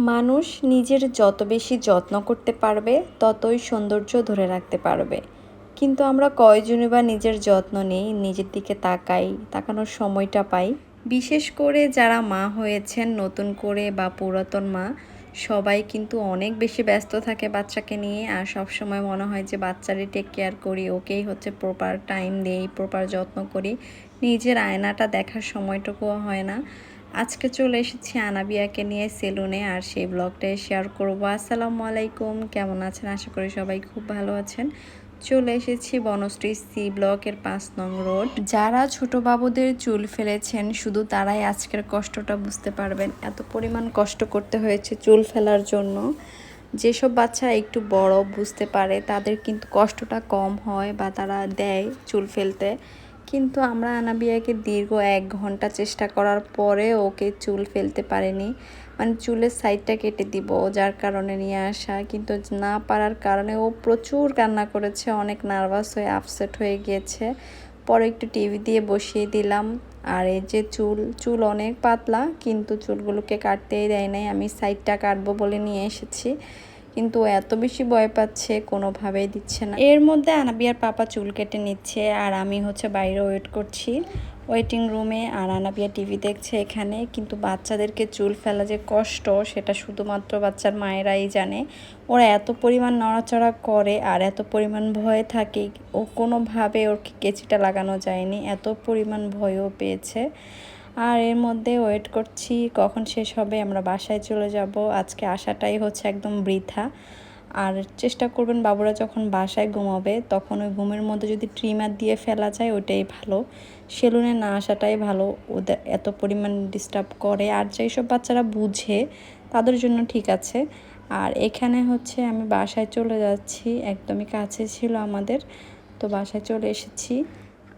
মানুষ নিজের যত বেশি যত্ন করতে পারবে, ততই সৌন্দর্য ধরে রাখতে পারবে। কিন্তু আমরা কয়জনই বা নিজের যত্ন নেই, নিজের দিকে তাকাই, তাকানোর সময়টা পাই। বিশেষ করে যারা মা হয়েছেন, নতুন করে বা পুরাতন মা, সবাই কিন্তু অনেক বেশি ব্যস্ত থাকে বাচ্চাকে নিয়ে। আর সব সময় মনে হয় যে বাচ্চারই টেক কেয়ার করি, ওকেই হচ্ছে প্রপার টাইম দেই প্রপার যত্ন করি। নিজের আয়নাটা দেখার সময়টুকুও হয় না। আজকে চলে এসেছি আনাবিয়াকে নিয়ে সেলুনে আর সেই ব্লগটাই শেয়ার করব। আসসালামু আলাইকুম, কেমন আছেন? আশা করি সবাই খুব ভালো আছেন। চলে এসেছি বনশ্রী সি ব্লকের পাঁচ নং রোড। যারা ছোট বাবুদের চুল ফেলেছেন, শুধু তারাই আজকের কষ্টটা বুঝতে পারবেন। এত পরিমাণ কষ্ট করতে হয়েছে চুল ফেলার জন্য। যেসব বাচ্চা একটু বড় বুঝতে পারে, তাদের কিন্তু কষ্টটা কম হয় বা তারা দেয় চুল ফেলতে। কিন্তু আমরা আনাবিয়াকে দীর্ঘ এক ঘণ্টা চেষ্টা করার পরে ওকে চুল ফেলতে পারেনি। মানে চুলের সাইডটা কেটে দিব, যার কারণে নিয়ে আসা। কিন্তু না পারার কারণে ও প্রচুর কান্না করেছে, অনেক নার্ভাস হয়ে আপসেট হয়ে গিয়েছে। পরে একটু টিভি দিয়ে বসিয়ে দিলাম। আর এই যে চুল চুল অনেক পাতলা, কিন্তু চুলগুলোকে কাটতেই দেয় নাই। আমি সাইডটা কাটবো বলে নিয়ে এসেছি। কিন্তু এত বেশি ভয় পাচ্ছে, কোনোভাবেই দিচ্ছে না। এর মধ্যে আনাবিয়ার পাপা চুল কেটে নিচ্ছে আর আমি হচ্ছে বাইরে ওয়েট করছি। ওয়েটিং রুমে আর আনাবিয়া টিভি দেখছে এখানে, কিন্তু বাচ্চাদেরকে চুল ফেলা যে কষ্ট, সেটা শুধুমাত্র বাচ্চার মায়েরাই জানে। ওরা এত পরিমাণ নড়াচড়া করে আর এত পরিমাণ ভয় থাকে, ও কোনোভাবে ওর কেচিটা লাগানো যায়নি। এত পরিমাণ ভয়ও পেয়েছে। আর এর মধ্যে ওয়েট করছি কখন শেষ হবে, আমরা বাসায় চলে যাব। আজকে আসাটাই হচ্ছে একদম বৃথা। আর চেষ্টা করবেন বাবুরা যখন বাসায় ঘুমাবে, তখন ওই ঘুমের মধ্যে যদি ট্রিমার দিয়ে ফেলা যায় ওটাই ভালো। সেলুনে না আসাটাই ভালো। ওদের এত পরিমাণ ডিস্টার্ব করে। আর যেই সব বাচ্চারা বুঝে, তাদের জন্য ঠিক আছে। আর এখানে হচ্ছে আমি বাসায় চলে যাচ্ছি। একদমই কাছে ছিল আমাদের। তো বাসায় চলে এসেছি।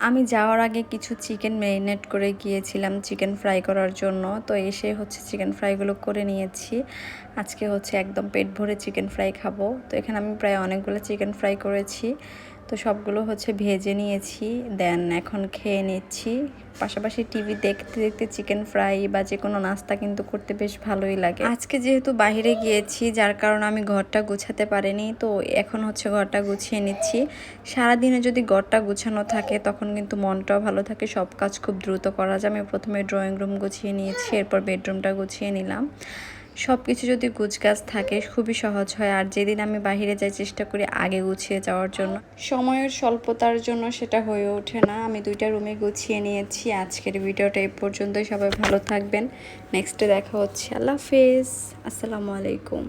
আমি যাওয়ার আগে কিছু চিকেন ম্যারিনেট করে গিয়েছিলাম চিকেন ফ্রাই করার জন্য। তো এসে হচ্ছে চিকেন ফ্রাইগুলো করে নিয়েছি। আজকে হচ্ছে একদম পেট ভরে চিকেন ফ্রাই খাব। তো এখানে আমি প্রায় অনেকগুলো চিকেন ফ্রাই করেছি। তো সবগুলো হচ্ছে ভেজে নিয়েছি দেন এখন খেয়ে নিচ্ছি। পাশাপাশি টিভি দেখতে দেখতে চিকেন ফ্রাই বা যে কোনো নাস্তা কিন্তু করতে বেশ ভালোই লাগে। আজকে যেহেতু বাইরে গিয়েছি, যার কারণে আমি ঘরটা গুছাতে পারিনি, তো এখন হচ্ছে ঘরটা গুছিয়ে নিচ্ছি। সারাদিনে যদি ঘরটা গুছানো থাকে, তখন কিন্তু মনটাও ভালো থাকে, সব কাজ খুব দ্রুত করা যায়। আমি প্রথমে ড্রয়িং রুম গুছিয়ে নিয়েছি, এরপর বেডরুমটা গুছিয়ে নিলাম। সব কিছু যদি গুছগাছ থাকে, খুবই সহজ হয়। আর যেদিন আমি বাহিরে যাই, চেষ্টা করি আগে গুছিয়ে যাওয়ার জন্য। সময়ের স্বল্পতার জন্য সেটা হয়ে ওঠে না। আমি দুইটা রুমে গুছিয়ে নিয়েছি। আজকের ভিডিওটা এ পর্যন্তই। সবাই ভালো থাকবেন। নেক্সটে দেখা হচ্ছে। আল্লাহ হাফেজ। আসসালামু আলাইকুম।